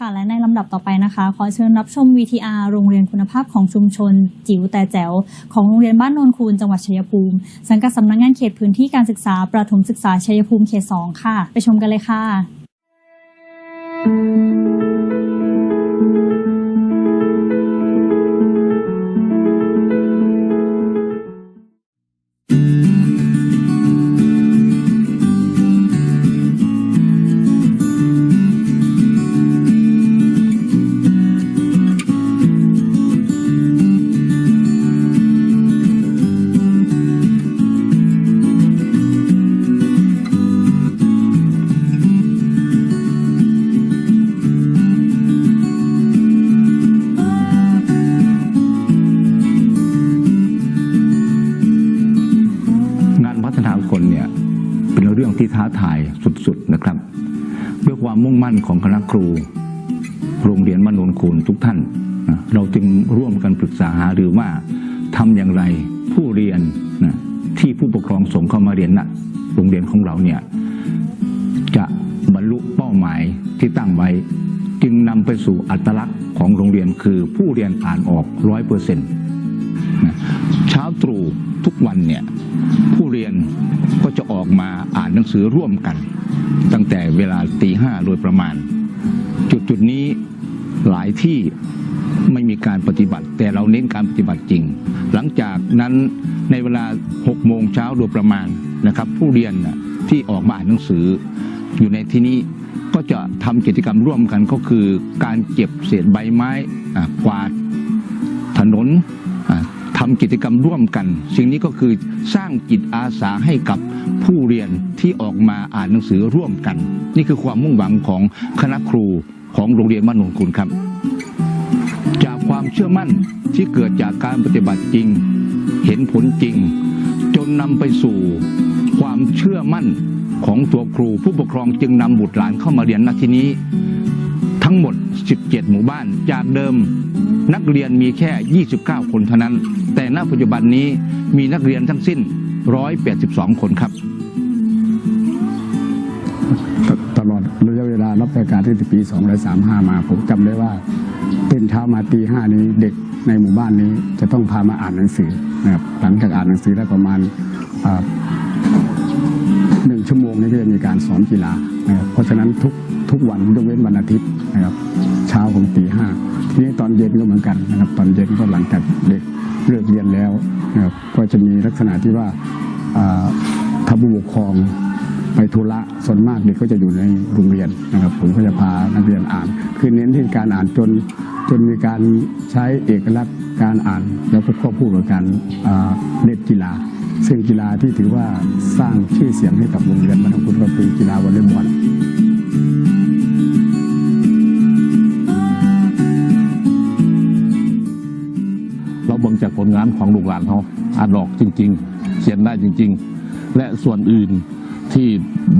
ค่ะและในลำดับต่อไปนะคะ ขอเชิญรับชม VTR โรงเรียนคุณภาพของชุมชน จิ๋วแต่แจ๋ว ของโรงเรียนบ้านโนนคูนจังหวัดชัยภูมิ สังกัดสำนักงานเขตพื้นที่การศึกษา ประถมศึกษาชัยภูมิเขต 2 ค่ะ ไปชมกันเลยค่ะ ท้าทายสุดๆนะครับ ด้วยความมุ่งมั่นของคณะครู โรงเรียนมโนนคูณทุกท่าน เราจึงร่วมกันปรึกษาหารือว่าทำอย่างไรผู้เรียนนะที่ผู้ปกครองส่งเข้ามาเรียนณโรงเรียนของเราเนี่ยจะบรรลุเป้าหมายที่ตั้งไว้ จึงนำไปสู่อัตลักษณ์ของโรงเรียนคือผู้เรียนอ่านออกร้อยเปอร์เซ็นต์ ตรู่ทุกวันเนี่ยผู้เรียนก็จะออกมาอ่านหนังสือร่วมกัน ตั้งแต่เวลาตีห้าโดยประมาณ จุดจุดนี้หลายที่ไม่มีการปฏิบัติ แต่เราเน้นการปฏิบัติจริง หลังจากนั้นในเวลา6โมงเช้าโดยประมาณนะครับ ผู้เรียนที่ออกมาอ่านหนังสือ อยู่ในที่นี้ก็จะทำกิจกรรมร่วมกันก็คือการเก็บเศษใบไม้กวาดถนน อ่าทำกิจกรรมร่วมกัน สิ่งนี้ก็คือสร้างจิตอาสาให้กับผู้เรียนที่ออกมาอ่านหนังสือร่วมกัน นี่คือความมุ่งหวังของคณะครูของโรงเรียนมานนคุณครับ จากความเชื่อมั่นที่เกิดจากการปฏิบัติจริง เห็นผลจริง จนนำไปสู่ความเชื่อมั่นของตัวครู ผู้ปกครองจึงนำบุตรหลานเข้ามาเรียนณที่นี้ ทั้งหมด 17 หมู่บ้านจากเดิม นักเรียนมีแค่ 29 คนเท่านั้น แต่ณปัจจุบันนี้มีนักเรียนทั้งสิ้น 182 คนครับตตลอดระยะเวลารับราชการที่ปี 2535 มาผมจำได้ว่าตื่นเช้ามาตีห้านี้เด็กในหมู่บ้านนี้จะต้องพามาอ่านหนังสือนะครับหลังจากอ่านหนังสือได้ประมาณหนึ่งชั่วโมงนี้ก็จะมีการสอนกีฬานะครับเพราะฉะนั้นทุกทุกวันยกเว้นวันอาทิตย์นะครับ เช้าของตีห้า นี้ตอนเย็นก็เหมือนกันนะครับ ตอนเย็นก็หลังจากเด็กเลิกเรียนแล้วนะครับก็จะมีลักษณะที่ว่าอ่าถ้าผู้ปกครองไปธุระส่วนมากเด็กก็จะอยู่ในโรงเรียนนะครับ ผมก็จะพานักเรียนอ่าน คือเน้นที่การอ่านจนจนมีการใช้เอกลักษณ์การอ่าน แล้วก็ควบคู่กับการเล่นกีฬา ซึ่งกีฬาที่ถือว่าสร้างชื่อเสียงให้กับโรงเรียนมัธยมคุณก็คือกีฬาวอลเลย์บอล เราเบิ่งจากผลงานของลูกหลานเขาอ่านออกจริง ๆ เขียนได้จริง ๆ และส่วนอื่นที่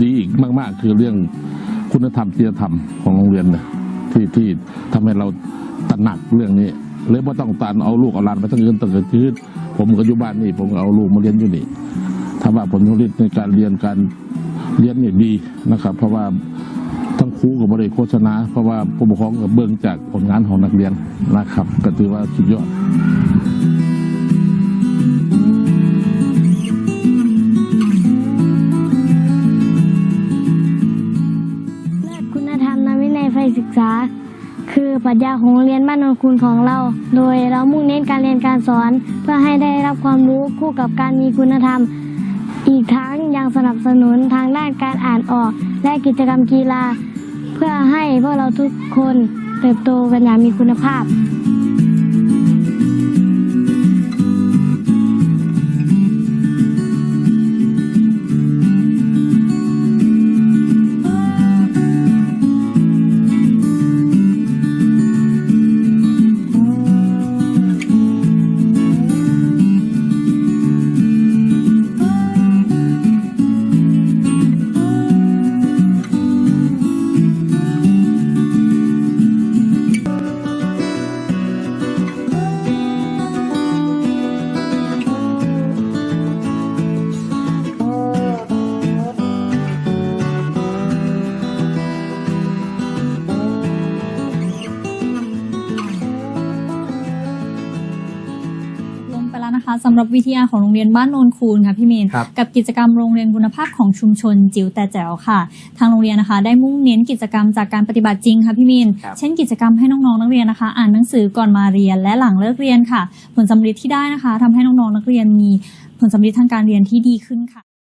ดีอีกมาก ๆ คือเรื่องคุณธรรมจริยธรรมของโรงเรียนเนี่ยที่ที่ทำให้เราตระหนักเรื่องนี้เลยว่าต้องตันเอาลูกเอาหลานไปทั้งอื่นตั้งแต่ชีวิตผมก็อยู่บ้านนี่ผมเอาลูกมาเรียนอยู่นี่ถ้าว่าผลผลิตในการเรียนการเรียนเนี่ยดีนะครับ เพราะว่าทั้งครูกับบริโฆษณาเพราะว่าผู้ปกครองกับเบื้องจากผลงานของนักเรียนนะครับ ก็ถือว่าสุดยอด ษา คือปรัชญาของโรงเรียนบ้านนนคุณของเรา โดยเรามุ่งเน้นการเรียนการสอน เพื่อให้ได้รับความรู้คู่กับการมีคุณธรรม อีกทั้งยังสนับสนุนทางด้านการอ่านออก และกิจกรรมกีฬา เพื่อให้พวกเราทุกคนเติบโตกันอย่างมีคุณภาพ แล้วนะคะสำหรับวิทยาของโรงเรียนบ้านโนนคูนค่ะพี่เมนครับกับกิจกรรมโรงเรียนคุณภาพของชุมชนจิ๋วแต่แจ๋วค่ะ ทางโรงเรียนนะคะ ได้มุ่งเน้นกิจกรรมจากการปฏิบัติจริงค่ะพี่เมนครับเช่นกิจกรรมให้น้องๆนักเรียนนะคะ อ่านหนังสือก่อนมาเรียนและหลังเลิกเรียนค่ะ ผลสำเร็จที่ได้นะคะทำให้น้องๆนักเรียนมีผลสำเร็จทางการเรียนที่ดีขึ้นค่ะ